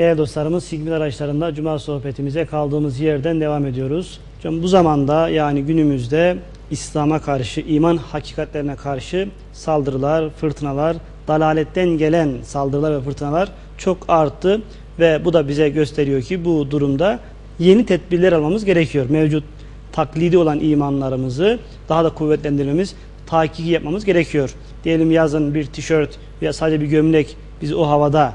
Değerli dostlarımız Sigmil araçlarında Cuma sohbetimize kaldığımız yerden devam ediyoruz. Hocam bu zamanda yani günümüzde İslam'a karşı, iman hakikatlerine karşı saldırılar, fırtınalar, dalaletten gelen saldırılar ve fırtınalar çok arttı. Ve bu da bize gösteriyor ki bu durumda yeni tedbirler almamız gerekiyor. Mevcut taklidi olan imanlarımızı daha da kuvvetlendirmemiz, takiki yapmamız gerekiyor. Diyelim yazın bir tişört veya sadece bir gömlek bizi o havada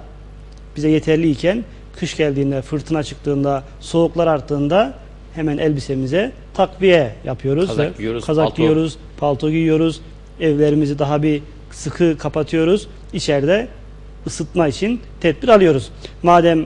bize yeterliyken kış geldiğinde, fırtına çıktığında, soğuklar arttığında hemen elbisemize takviye yapıyoruz. Kazak giyiyoruz, kazak palto. giyiyoruz, palto giyiyoruz. Evlerimizi daha bir sıkı kapatıyoruz. İçeride ısıtma için tedbir alıyoruz. Madem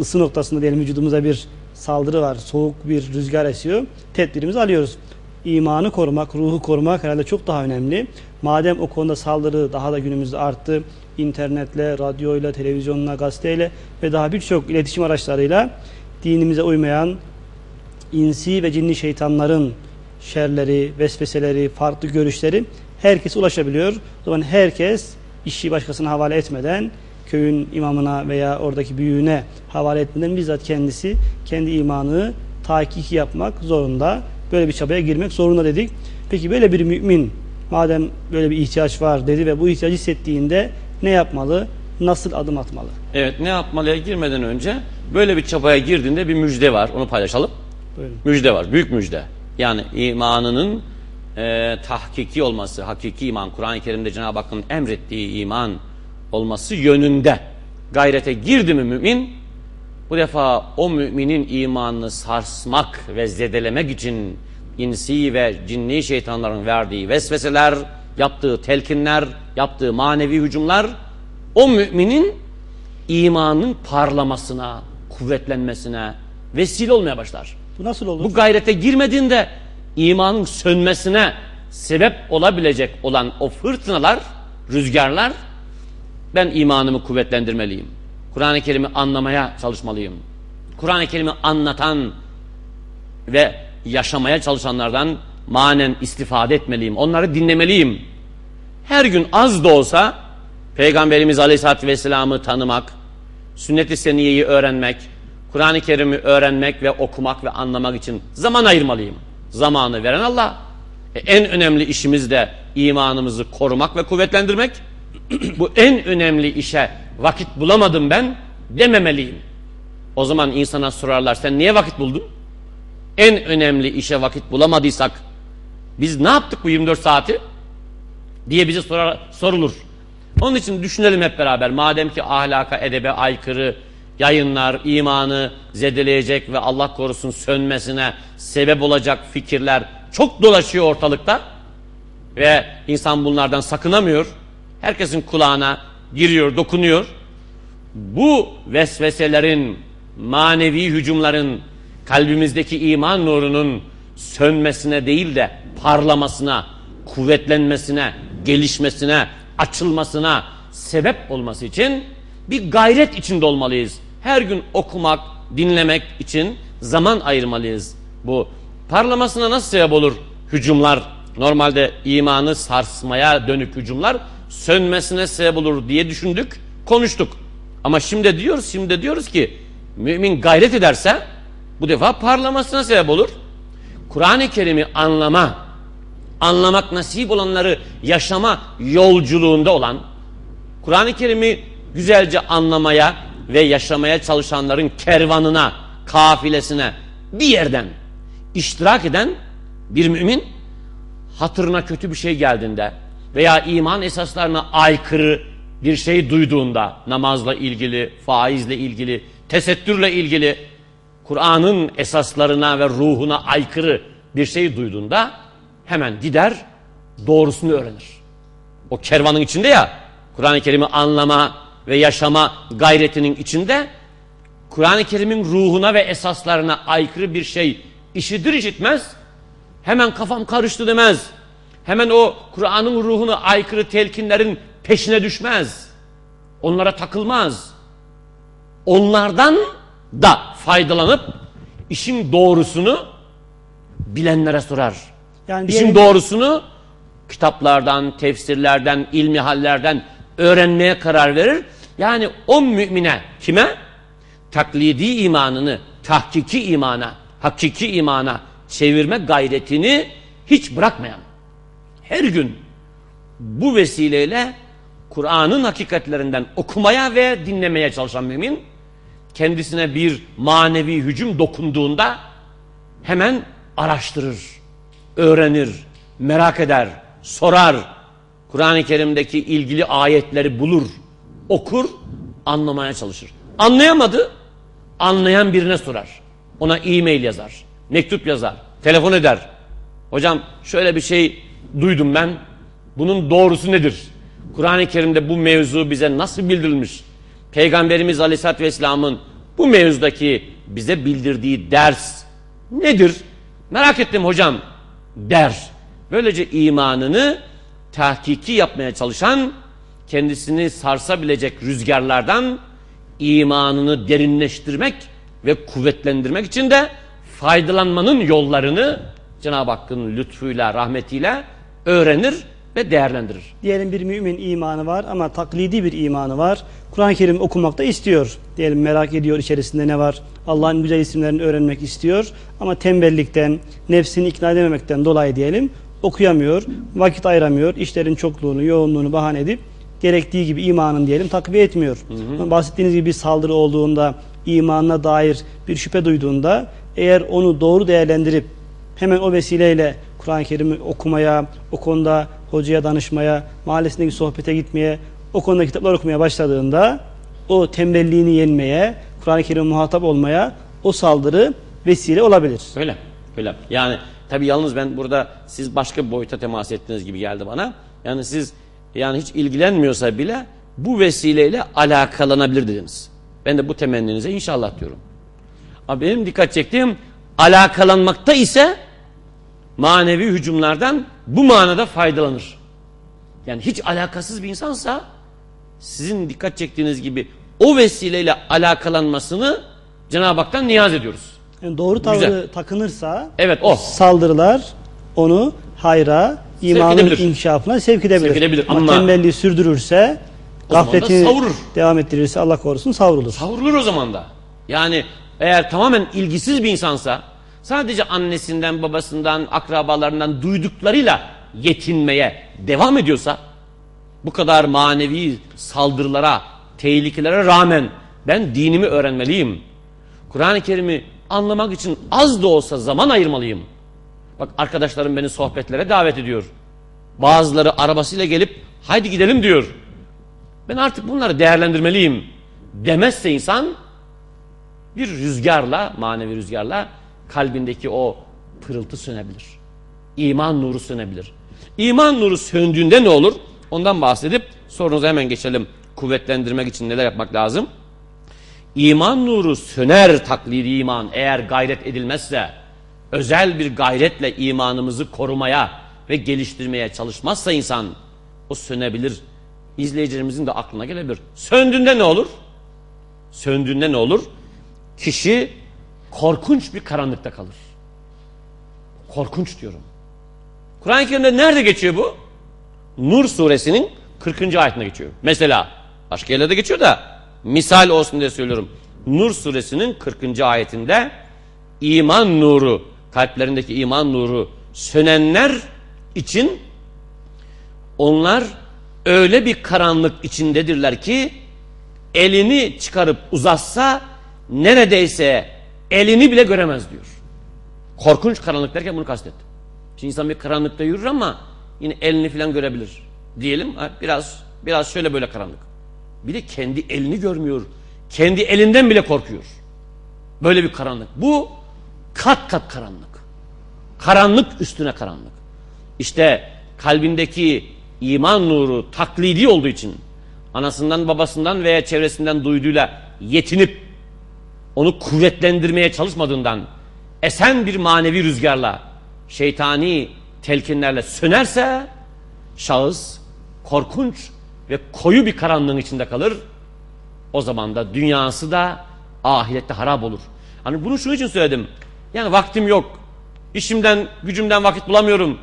ısı noktasında diyelim vücudumuza bir saldırı var, soğuk bir rüzgar esiyor, tedbirimizi alıyoruz. İmanı korumak, ruhu korumak herhalde çok daha önemli. Madem o konuda saldırı daha da günümüzde arttı, internetle, radyoyla, televizyonla, gazeteyle ve daha birçok iletişim araçlarıyla dinimize uymayan insi ve cinni şeytanların şerleri, vesveseleri, farklı görüşleri herkese ulaşabiliyor. O zaman herkes işi başkasına havale etmeden, köyün imamına veya oradaki büyüğüne havale etmeden bizzat kendisi kendi imanı takiki yapmak zorunda. Böyle bir çabaya girmek zorunda dedik. Peki böyle bir mümin madem böyle bir ihtiyaç var dedi ve bu ihtiyacı hissettiğinde ne yapmalı? Nasıl adım atmalı? Evet ne yapmalıya girmeden önce böyle bir çabaya girdiğinde bir müjde var. Onu paylaşalım. Buyurun. Müjde var. Büyük müjde. Yani imanının e, tahkiki olması, hakiki iman, Kur'an-ı Kerim'de Cenab-ı Hakk'ın emrettiği iman olması yönünde gayrete girdi mi mümin, bu defa o müminin imanını sarsmak ve zedelemek için insi ve cinni şeytanların verdiği vesveseler, yaptığı telkinler, yaptığı manevi hücumlar o müminin imanın parlamasına, kuvvetlenmesine vesile olmaya başlar. Bu nasıl olur? Bu gayrete girmediğinde imanın sönmesine sebep olabilecek olan o fırtınalar, rüzgarlar ben imanımı kuvvetlendirmeliyim. Kur'an-ı Kerim'i anlamaya çalışmalıyım. Kur'an-ı Kerim'i anlatan ve yaşamaya çalışanlardan manen istifade etmeliyim. Onları dinlemeliyim. Her gün az da olsa Peygamberimiz Aleyhisselatü Vesselam'ı tanımak, sünnet-i seniyeyi öğrenmek, Kur'an-ı Kerim'i öğrenmek ve okumak ve anlamak için zaman ayırmalıyım. Zamanı veren Allah. E, en önemli işimiz de imanımızı korumak ve kuvvetlendirmek. Bu en önemli işe vakit bulamadım ben dememeliyim. O zaman insana sorarlar sen niye vakit buldun? En önemli işe vakit bulamadıysak biz ne yaptık bu 24 saati? Diye bize sorar, sorulur. Onun için düşünelim hep beraber. Madem ki ahlaka, edebe aykırı yayınlar, imanı zedeleyecek ve Allah korusun sönmesine sebep olacak fikirler çok dolaşıyor ortalıkta. Ve insan bunlardan sakınamıyor. Herkesin kulağına giriyor, dokunuyor. Bu vesveselerin, manevi hücumların, kalbimizdeki iman nurunun sönmesine değil de parlamasına, kuvvetlenmesine, gelişmesine, açılmasına sebep olması için bir gayret içinde olmalıyız. Her gün okumak, dinlemek için zaman ayırmalıyız. Bu parlamasına nasıl sebep olur hücumlar? Normalde imanı sarsmaya dönük hücumlar sönmesine sebep olur diye düşündük, konuştuk. Ama şimdi diyoruz, şimdi diyoruz ki mümin gayret ederse bu defa parlamasına sebep olur. Kur'an-ı Kerim'i anlama, anlamak nasip olanları yaşama yolculuğunda olan, Kur'an-ı Kerim'i güzelce anlamaya ve yaşamaya çalışanların kervanına, kafilesine bir yerden iştirak eden bir mümin hatırına kötü bir şey geldiğinde veya iman esaslarına aykırı bir şey duyduğunda namazla ilgili, faizle ilgili, tesettürle ilgili Kur'an'ın esaslarına ve ruhuna aykırı bir şey duyduğunda hemen gider doğrusunu öğrenir. O kervanın içinde ya Kur'an-ı Kerim'i anlama ve yaşama gayretinin içinde Kur'an-ı Kerim'in ruhuna ve esaslarına aykırı bir şey işidir işitmez hemen kafam karıştı demez. Hemen o Kur'an'ın ruhuna aykırı telkinlerin peşine düşmez. Onlara takılmaz. Onlardan da faydalanıp işin doğrusunu bilenlere sorar. Yani İşin doğrusunu kitaplardan, tefsirlerden, ilmihallerden öğrenmeye karar verir. Yani o mümine kime? taklidi imanını tahkiki imana, hakiki imana çevirme gayretini hiç bırakmayan, her gün bu vesileyle Kur'an'ın hakikatlerinden okumaya ve dinlemeye çalışan mümin, kendisine bir manevi hücum dokunduğunda hemen araştırır, öğrenir, merak eder, sorar. Kur'an-ı Kerim'deki ilgili ayetleri bulur, okur, anlamaya çalışır. Anlayamadı, anlayan birine sorar. Ona e-mail yazar, mektup yazar, telefon eder. Hocam şöyle bir şey duydum ben. Bunun doğrusu nedir? Kur'an-ı Kerim'de bu mevzu bize nasıl bildirilmiş? Peygamberimiz Aleyhisselatü Vesselam'ın bu mevzudaki bize bildirdiği ders nedir? Merak ettim hocam der. Böylece imanını tahkiki yapmaya çalışan, kendisini sarsabilecek rüzgarlardan imanını derinleştirmek ve kuvvetlendirmek için de faydalanmanın yollarını Cenab-ı Hakk'ın lütfuyla, rahmetiyle öğrenir ve değerlendirir. Diyelim bir mümin imanı var ama taklidi bir imanı var. Kur'an-ı Kerim okumak da istiyor. Diyelim merak ediyor içerisinde ne var. Allah'ın güzel isimlerini öğrenmek istiyor. Ama tembellikten, nefsini ikna edememekten dolayı diyelim okuyamıyor. Vakit ayıramıyor. işlerin çokluğunu, yoğunluğunu bahane edip gerektiği gibi imanın diyelim takviye etmiyor. Hı hı. Bahsettiğiniz gibi bir saldırı olduğunda, imanına dair bir şüphe duyduğunda eğer onu doğru değerlendirip hemen o vesileyle Kur'an-ı Kerim'i okumaya, o konuda hocaya danışmaya, mahallesindeki sohbete gitmeye, o konuda kitaplar okumaya başladığında o tembelliğini yenmeye, Kur'an-ı Kerim muhatap olmaya o saldırı vesile olabilir. Öyle. Öyle. Yani tabi yalnız ben burada siz başka bir boyuta temas ettiğiniz gibi geldi bana. Yani siz yani hiç ilgilenmiyorsa bile bu vesileyle alakalanabilir dediniz. Ben de bu temenninize inşallah diyorum. Ama benim dikkat çektiğim alakalanmakta ise manevi hücumlardan bu manada faydalanır. Yani hiç alakasız bir insansa sizin dikkat çektiğiniz gibi o vesileyle alakalanmasını Cenab-ı Hak'tan niyaz ediyoruz. Yani doğru tavrı Güzel. takınırsa evet, o. saldırılar onu hayra, imanın inkişafına sevk edebilir. Sevk edebilir. Ama, Ama tembelliği sürdürürse, gafletini devam ettirirse Allah korusun savrulur. Savrulur o zaman da. Yani eğer tamamen ilgisiz bir insansa sadece annesinden, babasından, akrabalarından duyduklarıyla yetinmeye devam ediyorsa bu kadar manevi saldırılara, tehlikelere rağmen ben dinimi öğrenmeliyim. Kur'an-ı Kerim'i anlamak için az da olsa zaman ayırmalıyım. Bak arkadaşlarım beni sohbetlere davet ediyor. Bazıları arabasıyla gelip haydi gidelim diyor. Ben artık bunları değerlendirmeliyim demezse insan bir rüzgarla, manevi rüzgarla kalbindeki o pırıltı sönebilir. İman nuru sönebilir. İman nuru söndüğünde ne olur? Ondan bahsedip sorunuza hemen geçelim. Kuvvetlendirmek için neler yapmak lazım? İman nuru söner taklidi iman eğer gayret edilmezse, özel bir gayretle imanımızı korumaya ve geliştirmeye çalışmazsa insan o sönebilir. İzleyicilerimizin de aklına gelebilir. Söndüğünde ne olur? Söndüğünde ne olur? Kişi korkunç bir karanlıkta kalır. Korkunç diyorum. Kur'an-ı Kerim'de nerede geçiyor bu? Nur suresinin 40. ayetinde geçiyor. Mesela başka yerlerde geçiyor da misal olsun diye söylüyorum. Nur suresinin 40. ayetinde iman nuru, kalplerindeki iman nuru sönenler için onlar öyle bir karanlık içindedirler ki elini çıkarıp uzatsa neredeyse elini bile göremez diyor. Korkunç karanlık derken bunu kastetti. Şimdi insan bir karanlıkta yürür ama yine elini falan görebilir. Diyelim biraz biraz şöyle böyle karanlık. Bir de kendi elini görmüyor. Kendi elinden bile korkuyor. Böyle bir karanlık. Bu kat kat karanlık. Karanlık üstüne karanlık. İşte kalbindeki iman nuru taklidi olduğu için anasından babasından veya çevresinden duyduğuyla yetinip onu kuvvetlendirmeye çalışmadığından esen bir manevi rüzgarla şeytani telkinlerle sönerse şahıs korkunç ve koyu bir karanlığın içinde kalır. O zaman da dünyası da ahirette harap olur. Hani bunu şunun için söyledim. Yani vaktim yok. İşimden, gücümden vakit bulamıyorum.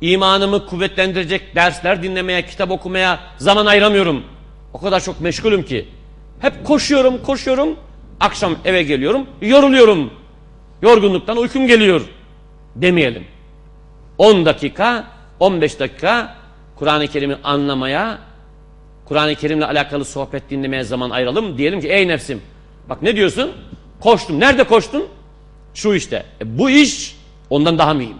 İmanımı kuvvetlendirecek dersler dinlemeye, kitap okumaya zaman ayıramıyorum. O kadar çok meşgulüm ki. Hep koşuyorum, koşuyorum. Akşam eve geliyorum, yoruluyorum. Yorgunluktan uykum geliyor demeyelim. 10 dakika, 15 dakika Kur'an-ı Kerim'i anlamaya, Kur'an-ı Kerim'le alakalı sohbet dinlemeye zaman ayıralım. Diyelim ki ey nefsim bak ne diyorsun? Koştum. Nerede koştun? Şu işte. E, bu iş ondan daha mühim.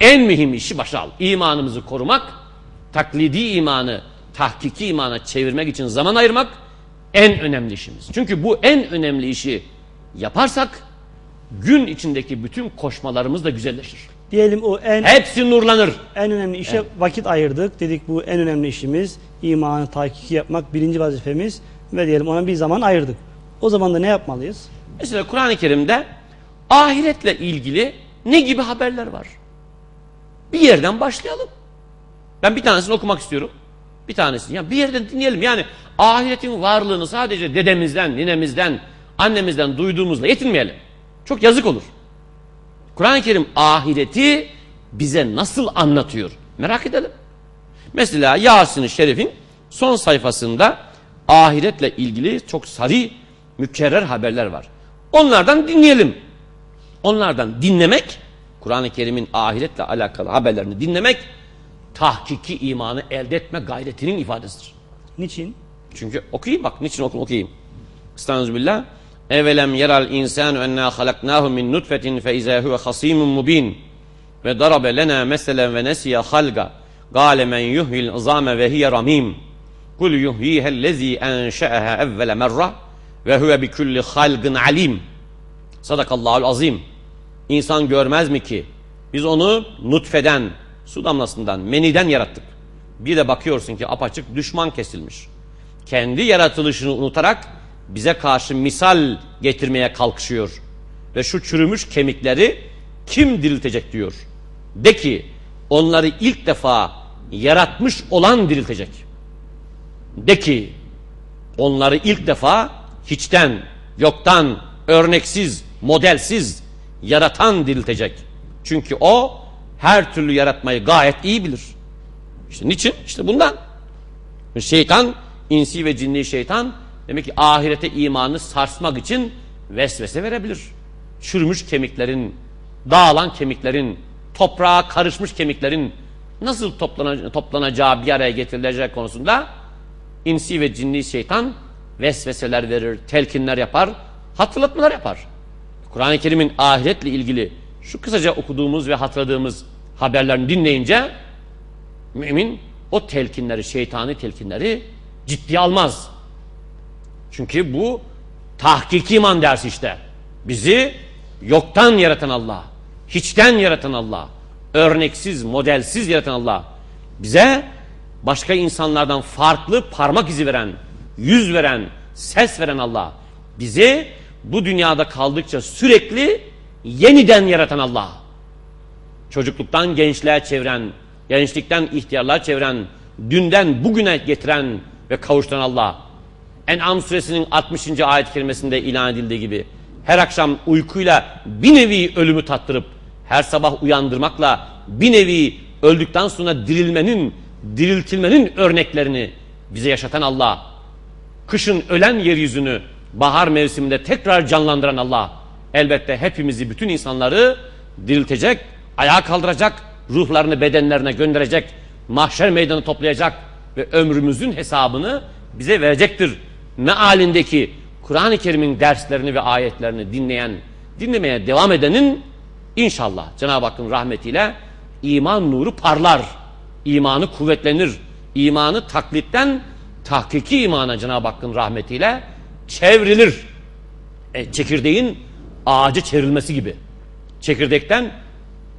En mühim işi başa al. İmanımızı korumak, taklidi imanı, tahkiki imana çevirmek için zaman ayırmak en önemli işimiz. Çünkü bu en önemli işi yaparsak gün içindeki bütün koşmalarımız da güzelleşir. Diyelim o en Hepsi nurlanır. en önemli işe vakit ayırdık. Dedik bu en önemli işimiz. imanı tahkiki yapmak birinci vazifemiz ve diyelim ona bir zaman ayırdık. O zaman da ne yapmalıyız? Mesela Kur'an-ı Kerim'de ahiretle ilgili ne gibi haberler var? Bir yerden başlayalım. Ben bir tanesini okumak istiyorum. Bir tanesini. Ya bir yerden dinleyelim. Yani ahiretin varlığını sadece dedemizden, ninemizden, annemizden duyduğumuzla yetinmeyelim. Çok yazık olur. Kur'an-ı Kerim ahireti bize nasıl anlatıyor? Merak edelim. Mesela Yasin-i Şerif'in son sayfasında ahiretle ilgili çok sarı, mükerrer haberler var. Onlardan dinleyelim. Onlardan dinlemek, Kur'an-ı Kerim'in ahiretle alakalı haberlerini dinlemek, tahkiki imanı elde etme gayretinin ifadesidir. Niçin? Çünkü okuyayım bak, niçin oku, okuyayım. Estağfirullah. Evelem yeral insanu enna halaknahu min nutfetin fe izâ huve hasimun mubin. Ve darabe lena meselen ve nesiye halga. Gâle men yuhyil izâme ve hiye ramim. Kul yuhyihellezî enşe'eha evvele merra ve huve bi kulli halgın alim. Sadakallahul azim. İnsan görmez mi ki biz onu nutfeden, su damlasından, meniden yarattık. Bir de bakıyorsun ki apaçık düşman kesilmiş. Kendi yaratılışını unutarak bize karşı misal getirmeye kalkışıyor. Ve şu çürümüş kemikleri kim diriltecek diyor. De ki onları ilk defa yaratmış olan diriltecek. De ki onları ilk defa hiçten, yoktan, örneksiz, modelsiz yaratan diriltecek. Çünkü o her türlü yaratmayı gayet iyi bilir. İşte niçin? İşte bundan. Şeytan, insi ve cinni şeytan demek ki ahirete imanı sarsmak için vesvese verebilir. Çürümüş kemiklerin, dağılan kemiklerin, toprağa karışmış kemiklerin nasıl toplana- toplanacağı bir araya getirilecek konusunda insi ve cinni şeytan vesveseler verir, telkinler yapar, hatırlatmalar yapar. Kur'an-ı Kerim'in ahiretle ilgili şu kısaca okuduğumuz ve hatırladığımız haberlerini dinleyince mümin o telkinleri, şeytani telkinleri ciddiye almaz. Çünkü bu tahkiki iman dersi işte. Bizi yoktan yaratan Allah, hiçten yaratan Allah, örneksiz, modelsiz yaratan Allah. Bize başka insanlardan farklı parmak izi veren, yüz veren, ses veren Allah. Bizi bu dünyada kaldıkça sürekli yeniden yaratan Allah. Çocukluktan gençliğe çeviren, gençlikten ihtiyarlığa çeviren, dünden bugüne getiren ve kavuşturan Allah. En'am suresinin 60. ayet kerimesinde ilan edildiği gibi her akşam uykuyla bir nevi ölümü tattırıp her sabah uyandırmakla bir nevi öldükten sonra dirilmenin, diriltilmenin örneklerini bize yaşatan Allah. Kışın ölen yeryüzünü bahar mevsiminde tekrar canlandıran Allah. Elbette hepimizi, bütün insanları diriltecek, ayağa kaldıracak, ruhlarını bedenlerine gönderecek, mahşer meydanı toplayacak ve ömrümüzün hesabını bize verecektir. Mealindeki Kur'an-ı Kerim'in derslerini ve ayetlerini dinleyen, dinlemeye devam edenin inşallah Cenab-ı Hakk'ın rahmetiyle iman nuru parlar, imanı kuvvetlenir, imanı taklitten tahkiki imana Cenab-ı Hakk'ın rahmetiyle çevrilir. E, çekirdeğin ağacı çevrilmesi gibi. Çekirdekten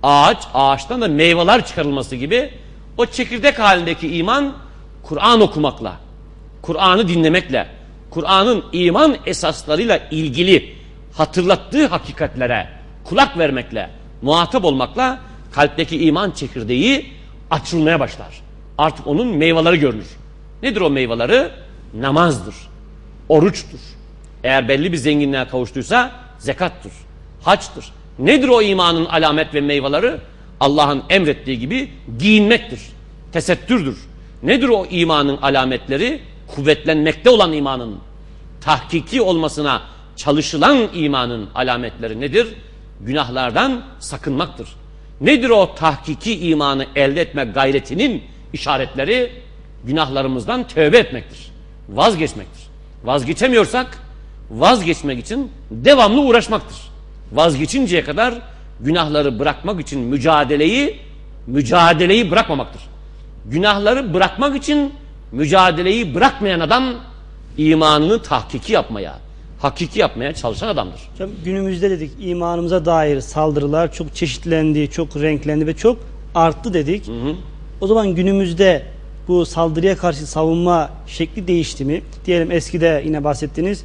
ağaç, ağaçtan da meyveler çıkarılması gibi o çekirdek halindeki iman Kur'an okumakla, Kur'an'ı dinlemekle, Kur'an'ın iman esaslarıyla ilgili hatırlattığı hakikatlere kulak vermekle, muhatap olmakla kalpteki iman çekirdeği açılmaya başlar. Artık onun meyveleri görünür. Nedir o meyveleri? Namazdır, oruçtur. Eğer belli bir zenginliğe kavuştuysa zekattır, haçtır. Nedir o imanın alamet ve meyveleri? Allah'ın emrettiği gibi giyinmektir, tesettürdür. Nedir o imanın alametleri? Kuvvetlenmekte olan imanın. tahkiki olmasına çalışılan imanın alametleri nedir? Günahlardan sakınmaktır. Nedir o tahkiki imanı elde etme gayretinin işaretleri? Günahlarımızdan tövbe etmektir. Vazgeçmektir. Vazgeçemiyorsak vazgeçmek için devamlı uğraşmaktır. Vazgeçinceye kadar günahları bırakmak için mücadeleyi mücadeleyi bırakmamaktır. Günahları bırakmak için mücadeleyi bırakmayan adam imanını tahkiki yapmaya, hakiki yapmaya çalışan adamdır. Hocam günümüzde dedik imanımıza dair saldırılar çok çeşitlendi, çok renklendi ve çok arttı dedik. O zaman günümüzde bu saldırıya karşı savunma şekli değişti mi? Diyelim eskide yine bahsettiniz.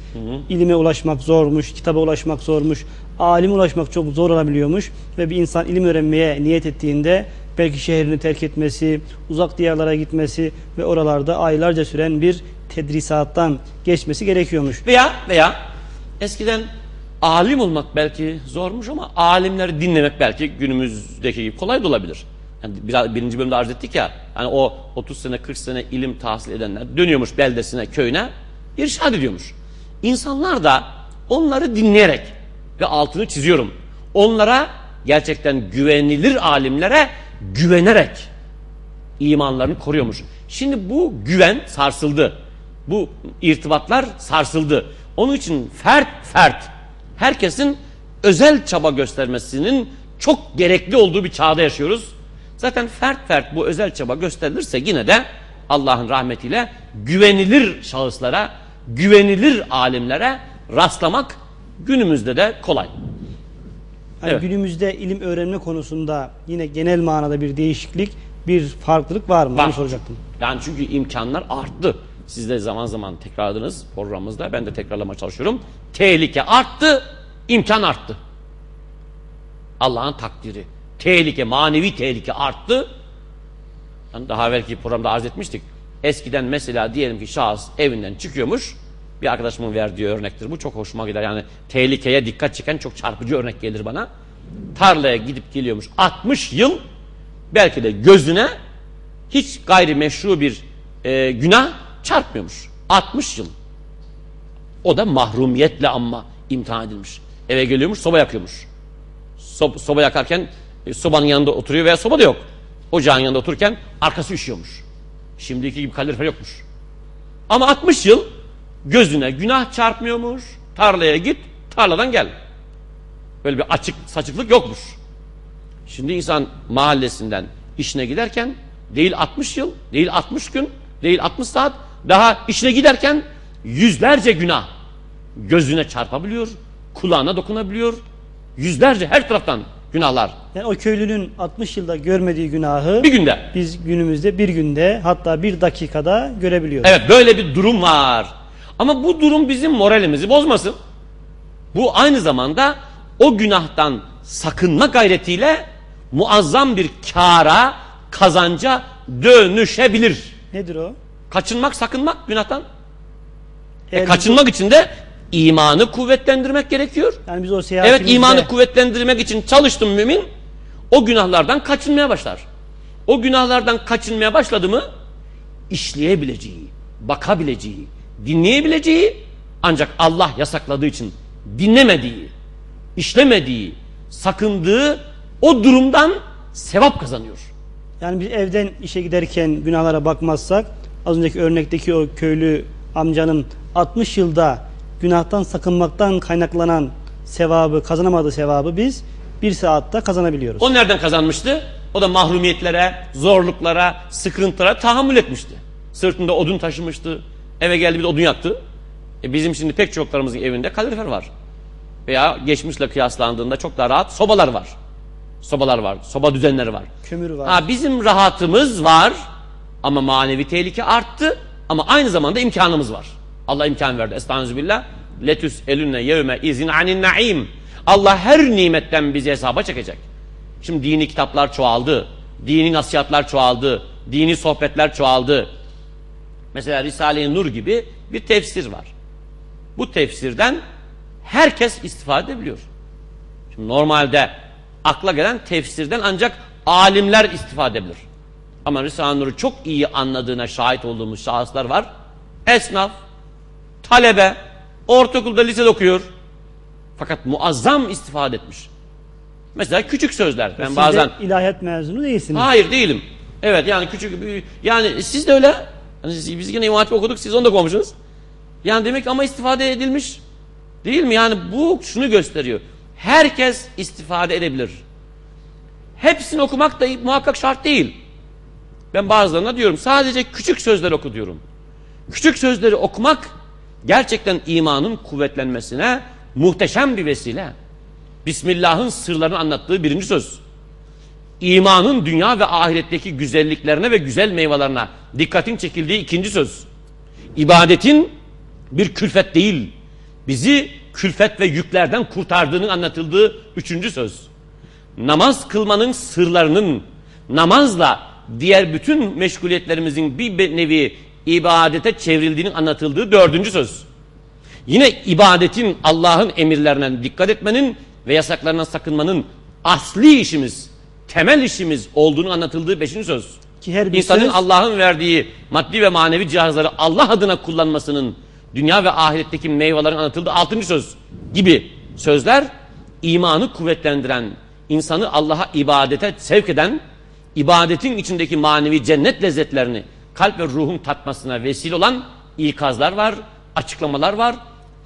ilime ulaşmak zormuş, kitaba ulaşmak zormuş, alime ulaşmak çok zor olabiliyormuş ve bir insan ilim öğrenmeye niyet ettiğinde belki şehrini terk etmesi, uzak diyarlara gitmesi ve oralarda aylarca süren bir tedrisattan geçmesi gerekiyormuş. Veya veya eskiden alim olmak belki zormuş ama alimleri dinlemek belki günümüzdeki gibi kolay da olabilir. Yani biraz birinci bölümde arz ettik ya hani o 30 sene 40 sene ilim tahsil edenler dönüyormuş beldesine köyüne irşad ediyormuş. İnsanlar da onları dinleyerek ve altını çiziyorum. Onlara gerçekten güvenilir alimlere güvenerek imanlarını koruyormuş. Şimdi bu güven sarsıldı. Bu irtibatlar sarsıldı. Onun için fert fert herkesin özel çaba göstermesinin çok gerekli olduğu bir çağda yaşıyoruz. Zaten fert fert bu özel çaba gösterilirse yine de Allah'ın rahmetiyle güvenilir şahıslara, güvenilir alimlere rastlamak günümüzde de kolay. Yani Evet. günümüzde ilim öğrenme konusunda yine genel manada bir değişiklik, bir farklılık var mı? Var. Onu soracaktım. Yani çünkü imkanlar arttı. Siz de zaman zaman tekrarladınız programımızda. Ben de tekrarlamaya çalışıyorum. Tehlike arttı, imkan arttı. Allah'ın takdiri. Tehlike, manevi tehlike arttı. Yani daha belki programda arz etmiştik. Eskiden mesela diyelim ki şahıs evinden çıkıyormuş. Bir arkadaşımın verdiği örnektir. Bu çok hoşuma gider. Yani tehlikeye dikkat çeken çok çarpıcı örnek gelir bana. Tarlaya gidip geliyormuş 60 yıl belki de gözüne hiç gayrimeşru bir e, günah çarpmıyormuş. 60 yıl. O da mahrumiyetle ama imtihan edilmiş. Eve geliyormuş soba yakıyormuş. Sob- soba yakarken e, sobanın yanında oturuyor veya soba da yok. Ocağın yanında otururken arkası üşüyormuş. Şimdiki gibi kalorifer yokmuş. Ama 60 yıl gözüne günah çarpmıyormuş. Tarlaya git, tarladan gel. Böyle bir açık saçıklık yokmuş. Şimdi insan mahallesinden işine giderken değil 60 yıl, değil 60 gün, değil 60 saat daha işine giderken yüzlerce günah gözüne çarpabiliyor, kulağına dokunabiliyor. Yüzlerce her taraftan günahlar. Yani o köylünün 60 yılda görmediği günahı Bir günde. biz günümüzde bir günde hatta bir dakikada görebiliyoruz. Evet böyle bir durum var. Ama bu durum bizim moralimizi bozmasın. Bu aynı zamanda o günahtan sakınma gayretiyle muazzam bir kâra, kazanca dönüşebilir. Nedir o? Kaçınmak, sakınmak günahtan. E, kaçınmak için de imanı kuvvetlendirmek gerekiyor. Yani biz o Evet imanı kuvvetlendirmek için çalıştım mümin. O günahlardan kaçınmaya başlar. O günahlardan kaçınmaya başladı mı işleyebileceği, bakabileceği, dinleyebileceği ancak Allah yasakladığı için dinlemediği, işlemediği, sakındığı o durumdan sevap kazanıyor. yani biz evden işe giderken günahlara bakmazsak az önceki örnekteki o köylü amcanın 60 yılda günahtan sakınmaktan kaynaklanan sevabı, kazanamadığı sevabı biz bir saatte kazanabiliyoruz. O nereden kazanmıştı? O da mahrumiyetlere, zorluklara, sıkıntılara tahammül etmişti. Sırtında odun taşımıştı. Eve geldi bir odun yaktı. E bizim şimdi pek çoklarımızın evinde kalorifer var. Veya geçmişle kıyaslandığında çok daha rahat sobalar var. Sobalar var, soba düzenleri var. Kömür var. Ha bizim rahatımız var ama manevi tehlike arttı ama aynı zamanda imkanımız var. Allah imkan verdi. Estağfirullah. Letüs elünne yevme izin anin naim. Allah her nimetten bizi hesaba çekecek. Şimdi dini kitaplar çoğaldı. Dini nasihatler çoğaldı. Dini sohbetler çoğaldı. Mesela Risale-i Nur gibi bir tefsir var. Bu tefsirden herkes istifade edebiliyor. Şimdi normalde akla gelen tefsirden ancak alimler istifade edebilir. Ama Risale-i Nur'u çok iyi anladığına şahit olduğumuz şahıslar var. Esnaf, talebe, Ortaokulda, lisede okuyor. Fakat muazzam istifade etmiş. Mesela küçük sözler. Ben Siz bazen de ilahiyat mezunu değilsiniz. Hayır değilim. Evet yani küçük yani siz de öyle. Yani siz- biz yine İmam okuduk siz onu da okumuşsunuz. Yani demek ama istifade edilmiş. Değil mi? Yani bu şunu gösteriyor. Herkes istifade edebilir. Hepsini okumak da muhakkak şart değil. Ben bazılarına diyorum sadece küçük sözler oku diyorum. Küçük sözleri okumak gerçekten imanın kuvvetlenmesine muhteşem bir vesile. Bismillah'ın sırlarını anlattığı birinci söz imanın dünya ve ahiretteki güzelliklerine ve güzel meyvelerine dikkatin çekildiği ikinci söz. İbadetin bir külfet değil, bizi külfet ve yüklerden kurtardığının anlatıldığı üçüncü söz. Namaz kılmanın sırlarının namazla diğer bütün meşguliyetlerimizin bir nevi ibadete çevrildiğinin anlatıldığı dördüncü söz. Yine ibadetin Allah'ın emirlerine dikkat etmenin ve yasaklarından sakınmanın asli işimiz, temel işimiz olduğunu anlatıldığı beşinci söz. Ki her bir İnsanın söz- Allah'ın verdiği maddi ve manevi cihazları Allah adına kullanmasının dünya ve ahiretteki meyvelerin anlatıldığı altıncı söz gibi sözler imanı kuvvetlendiren, insanı Allah'a ibadete sevk eden, ibadetin içindeki manevi cennet lezzetlerini kalp ve ruhun tatmasına vesile olan ikazlar var, açıklamalar var,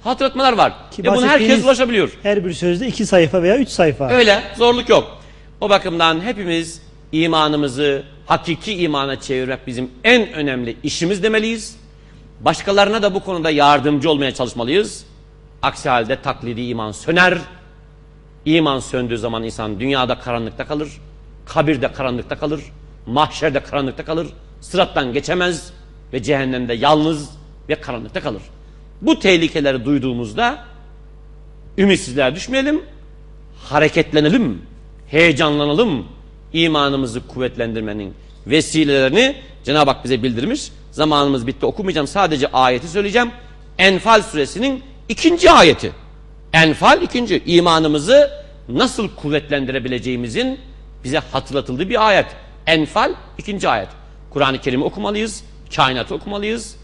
hatırlatmalar var. Ki ve buna herkes ulaşabiliyor. Her bir sözde iki sayfa veya üç sayfa. Öyle zorluk yok. O bakımdan hepimiz imanımızı hakiki imana çevirmek bizim en önemli işimiz demeliyiz. Başkalarına da bu konuda yardımcı olmaya çalışmalıyız. Aksi halde taklidi iman söner. İman söndüğü zaman insan dünyada karanlıkta kalır. Kabirde karanlıkta kalır. Mahşerde karanlıkta kalır. Sırattan geçemez ve cehennemde yalnız ve karanlıkta kalır. Bu tehlikeleri duyduğumuzda ümitsizliğe düşmeyelim hareketlenelim, heyecanlanalım. İmanımızı kuvvetlendirmenin vesilelerini Cenab-ı Hak bize bildirmiş. Zamanımız bitti okumayacağım sadece ayeti söyleyeceğim. Enfal suresinin ikinci ayeti. Enfal ikinci imanımızı nasıl kuvvetlendirebileceğimizin bize hatırlatıldığı bir ayet. Enfal ikinci ayet. Kur'an-ı Kerim'i okumalıyız, kainatı okumalıyız.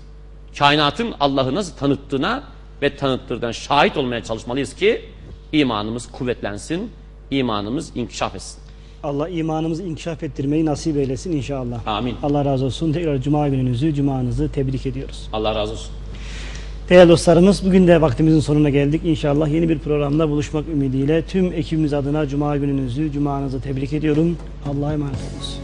Kainatın Allah'ı nasıl tanıttığına ve tanıttığından şahit olmaya çalışmalıyız ki imanımız kuvvetlensin, imanımız inkişaf etsin. Allah imanımızı inkişaf ettirmeyi nasip eylesin inşallah. Amin. Allah razı olsun. Tekrar cuma gününüzü, cumanızı tebrik ediyoruz. Allah razı olsun. Değerli dostlarımız bugün de vaktimizin sonuna geldik. İnşallah yeni bir programda buluşmak ümidiyle tüm ekibimiz adına cuma gününüzü, cumanızı tebrik ediyorum. Allah'a emanet olunuz.